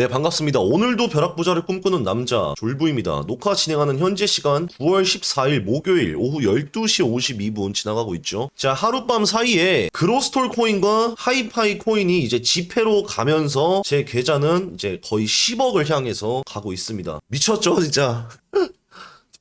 네, 반갑습니다. 오늘도 벼락부자를 꿈꾸는 남자 졸부입니다. 녹화 진행하는 현재 시간 9월 14일 목요일 오후 12시 52분 지나가고 있죠. 자, 하룻밤 사이에 그로스톨 코인과 하이파이 코인이 이제 지폐로 가면서 제 계좌는 이제 거의 10억을 향해서 가고 있습니다. 미쳤죠, 진짜.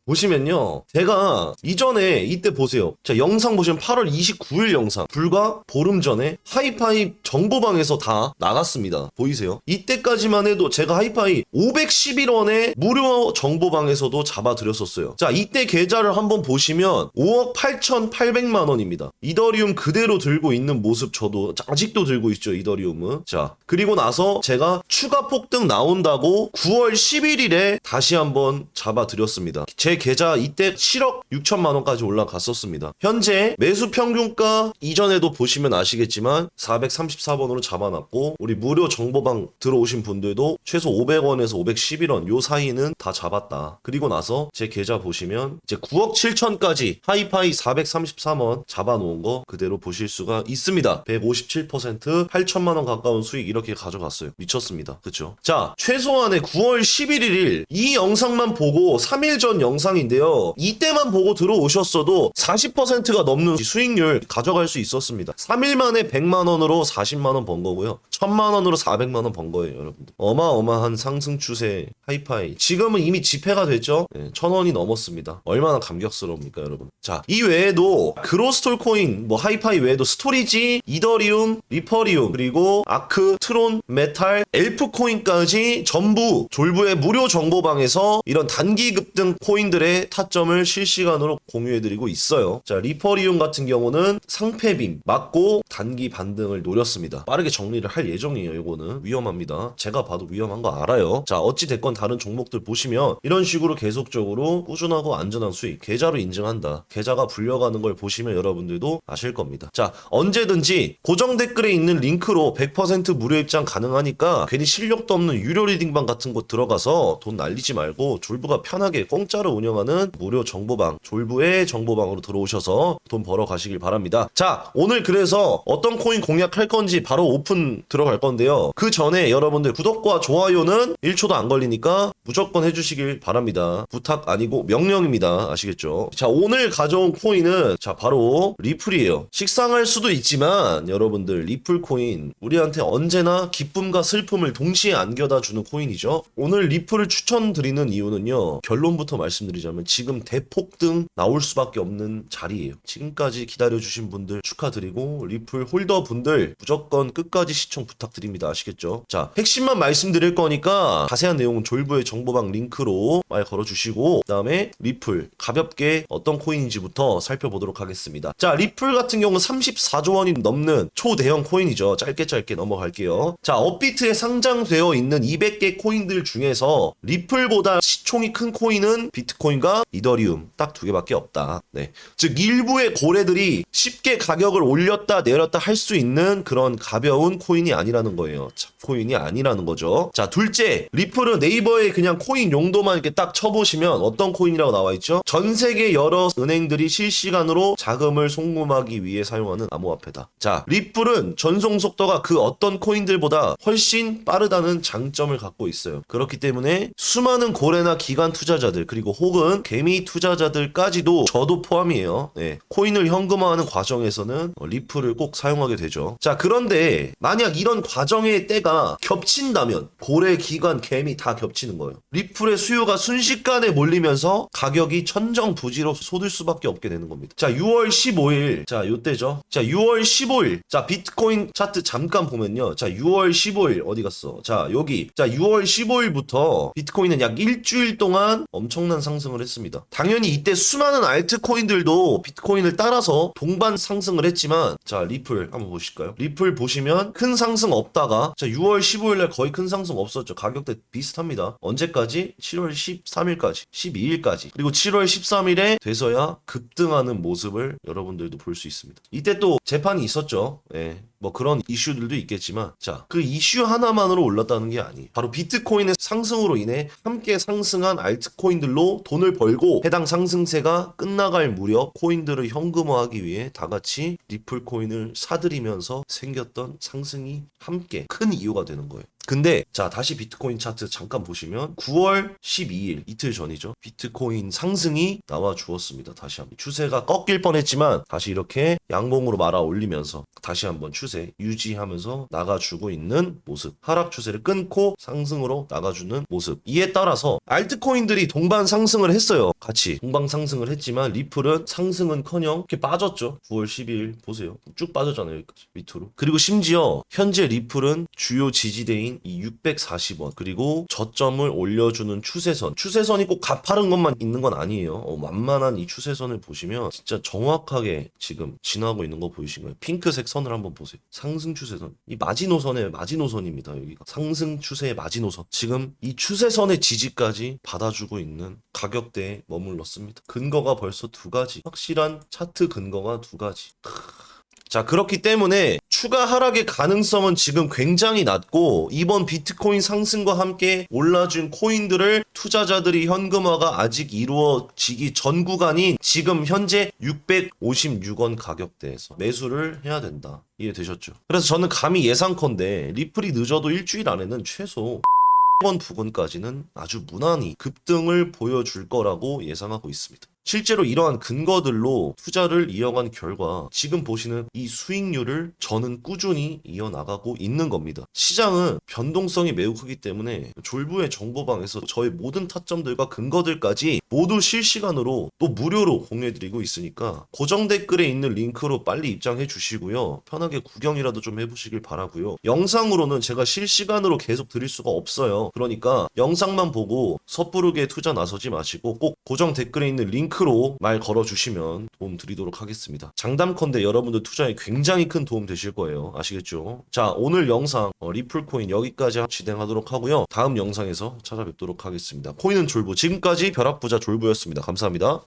보시면요. 제가 이전에 이때 보세요. 자, 영상 보시면 8월 29일 영상. 불과 보름 전에 하이파이 정보방에서 다 나갔습니다. 보이세요? 이때까지만 해도 제가 하이파이 511원에 무료 정보방에서도 잡아드렸었어요. 자, 이때 계좌를 한번 보시면 5억 8,800만 원입니다. 이더리움 그대로 들고 있는 모습 저도 아직도 들고 있죠, 이더리움은. 자, 그리고 나서 제가 추가 폭등 나온다고 9월 11일에 다시 한번 잡아드렸습니다. 제 계좌 이때 7억 6천만 원까지 올라갔었습니다. 현재 매수 평균가 이전에도 보시면 아시겠지만 434번으로 잡아놨고 우리 무료 정보방 들어오신 분들도 최소 500원에서 511원 요 사이는 다 잡았다. 그리고 나서 제 계좌 보시면 이제 9억 7천까지 하이파이 433원 잡아놓은 거 그대로 보실 수가 있습니다. 157% 8천만 원 가까운 수익 이렇게 가져갔어요. 미쳤습니다. 그쵸? 자, 최소한의 9월 11일 이 영상만 보고 3일 전 영상 인데요. 이때만 보고 들어오셨어도 40%가 넘는 수익률 가져갈 수 있었습니다. 3일 만에 100만 원으로 40만 원 번 거고요. 1000만 원으로 400만 원 번 거예요, 여러분들. 어마어마한 상승 추세 하이파이. 지금은 이미 지폐가 됐죠? 네, 1000원이 넘었습니다. 얼마나 감격스러웁니까, 여러분? 자, 이 외에도 그로스톨 코인, 뭐 하이파이 외에도 스토리지, 이더리움, 리퍼리움, 그리고 아크, 트론, 메탈, 엘프 코인까지 전부 졸부의 무료 정보방에서 이런 단기 급등 코인 들의 타점을 실시간으로 공유해드리고 있어요. 자, 리퍼리움 같은 경우는 상패빔 맞고 단기 반등을 노렸습니다. 빠르게 정리를 할 예정이에요. 이거는 위험합니다. 제가 봐도 위험한 거 알아요. 자, 어찌 됐건 다른 종목들 보시면 이런 식으로 계속적으로 꾸준하고 안전한 수익 계좌로 인증한다. 계좌가 불려가는 걸 보시면 여러분들도 아실 겁니다. 자, 언제든지 고정 댓글에 있는 링크로 100% 무료 입장 가능하니까 괜히 실력도 없는 유료 리딩방 같은 곳 들어가서 돈 날리지 말고 졸부가 편하게 공짜로 운영하는 무료 정보방 졸부의 정보방으로 들어오셔서 돈 벌어 가시길 바랍니다. 자, 오늘 그래서 어떤 코인 공략할 건지 바로 오픈 들어갈 건데요. 그 전에 여러분들 구독과 좋아요는 1초도 안 걸리니까 무조건 해주시길 바랍니다. 부탁 아니고 명령입니다. 아시겠죠? 자, 오늘 가져온 코인은 자, 바로 리플이에요. 식상할 수도 있지만 여러분들 리플 코인 우리한테 언제나 기쁨과 슬픔을 동시에 안겨다 주는 코인이죠. 오늘 리플을 추천드리는 이유는요. 결론부터 말씀 드리자면 지금 대폭등 나올 수밖에 없는 자리예요. 지금까지 기다려주신 분들 축하드리고 리플 홀더 분들 무조건 끝까지 시청 부탁드립니다. 아시겠죠? 자, 핵심만 말씀드릴 거니까 자세한 내용은 졸부의 정보방 링크로 말 걸어주시고 그다음에 리플 가볍게 어떤 코인인지부터 살펴보도록 하겠습니다. 자, 리플 같은 경우는 34조 원이 넘는 초대형 코인이죠. 짧게 짧게 넘어갈게요. 자, 업비트에 상장되어 있는 200개 코인들 중에서 리플보다 시총이 큰 코인은 비트 코인과 이더리움 딱 두 개밖에 없다. 네. 즉 일부의 고래들이 쉽게 가격을 올렸다 내렸다 할 수 있는 그런 가벼운 코인이 아니라는 거예요. 코인이 아니라는 거죠. 자, 둘째, 리플은 네이버에 그냥 코인 용도만 이렇게 딱 쳐보시면 어떤 코인이라고 나와 있죠? 전 세계 여러 은행들이 실시간으로 자금을 송금하기 위해 사용하는 암호화폐다. 자, 리플은 전송 속도가 그 어떤 코인들보다 훨씬 빠르다는 장점을 갖고 있어요. 그렇기 때문에 수많은 고래나 기관 투자자들 그리고 혹은 개미 투자자들까지도 저도 포함이에요. 네. 코인을 현금화하는 과정에서는 어, 리플을 꼭 사용하게 되죠. 자, 그런데 만약 이런 과정의 때가 겹친다면 고래, 기관, 개미 다 겹치는 거예요. 리플의 수요가 순식간에 몰리면서 가격이 천정부지로 솟을 수밖에 없게 되는 겁니다. 자, 6월 15일. 자, 요때죠. 자, 6월 15일. 자, 비트코인 차트 잠깐 보면요. 자, 6월 15일 어디 갔어? 자, 여기. 자, 6월 15일부터 비트코인은 약 일주일 동안 엄청난 상승 을 했습니다. 당연히 이때 수많은 알트코인들도 비트코인을 따라서 동반 상승을 했지만 자, 리플 한번 보실까요? 리플 보시면 큰 상승 없다가 자, 6월 15일 날 거의 큰 상승 없었죠. 가격대 비슷합니다. 언제까지? 7월 13일까지, 12일까지. 그리고 7월 13일에 돼서야 급등하는 모습을 여러분들도 볼 수 있습니다. 이때 또 재판이 있었죠. 예. 뭐 그런 이슈들도 있겠지만 자 그 이슈 하나만으로 올랐다는 게 아니에요. 바로 비트코인의 상승으로 인해 함께 상승한 알트코인들로 돈을 벌고 해당 상승세가 끝나갈 무렵 코인들을 현금화하기 위해 다 같이 리플 코인을 사들이면서 생겼던 상승이 함께 큰 이유가 되는 거예요 근데 자 다시 비트코인 차트 잠깐 보시면 9월 12일 이틀 전이죠. 비트코인 상승이 나와 주었습니다. 다시 한번 추세가 꺾일 뻔했지만 다시 이렇게 양봉으로 말아 올리면서 다시 한번 추세 유지하면서 나가주고 있는 모습. 하락 추세를 끊고 상승으로 나가주는 모습. 이에 따라서 알트코인들이 동반 상승을 했어요. 같이 동반 상승을 했지만 리플은 상승은커녕 이렇게 빠졌죠. 9월 12일 보세요. 쭉 빠졌잖아요. 여기까지 밑으로. 그리고 심지어 현재 리플은 주요 지지대인 이 640원 그리고 저점을 올려주는 추세선. 추세선이 꼭 가파른 것만 있는 건 아니에요. 어, 만만한 이 추세선을 보시면 진짜 정확하게 지금 지나고 있는 거 보이신가요? 핑크색 선을 한번 보세요. 상승 추세선. 이 마지노선의 마지노선입니다. 여기가 상승 추세의 마지노선. 지금 이 추세선의 지지까지 받아주고 있는 가격대에 머물렀습니다. 근거가 벌써 두 가지. 확실한 차트 근거가 두 가지. 자, 그렇기 때문에 추가 하락의 가능성은 지금 굉장히 낮고 이번 비트코인 상승과 함께 올라준 코인들을 투자자들이 현금화가 아직 이루어지기 전 구간인 지금 현재 656원 가격대에서 매수를 해야 된다. 이해되셨죠? 그래서 저는 감히 예상컨대 리플이 늦어도 일주일 안에는 최소 원 부근까지는 아주 무난히 급등을 보여줄 거라고 예상하고 있습니다. 실제로 이러한 근거들로 투자를 이어간 결과 지금 보시는 이 수익률을 저는 꾸준히 이어나가고 있는 겁니다. 시장은 변동성이 매우 크기 때문에 졸부의 정보방에서 저의 모든 타점들과 근거들까지 모두 실시간으로 또 무료로 공유해드리고 있으니까 고정 댓글에 있는 링크로 빨리 입장해 주시고요. 편하게 구경이라도 좀 해보시길 바라고요. 영상으로는 제가 실시간으로 계속 드릴 수가 없어요. 그러니까 영상만 보고 섣부르게 투자 나서지 마시고 꼭 고정 댓글에 있는 링크로 말 걸어주시면 도움 드리도록 하겠습니다. 장담컨대 여러분들 투자에 굉장히 큰 도움 되실 거예요. 아시겠죠? 자 오늘 영상 어, 리플코인 여기까지 진행하도록 하고요. 다음 영상에서 찾아뵙도록 하겠습니다. 코인은 졸부 지금까지 벼락부자 졸부였습니다. 감사합니다.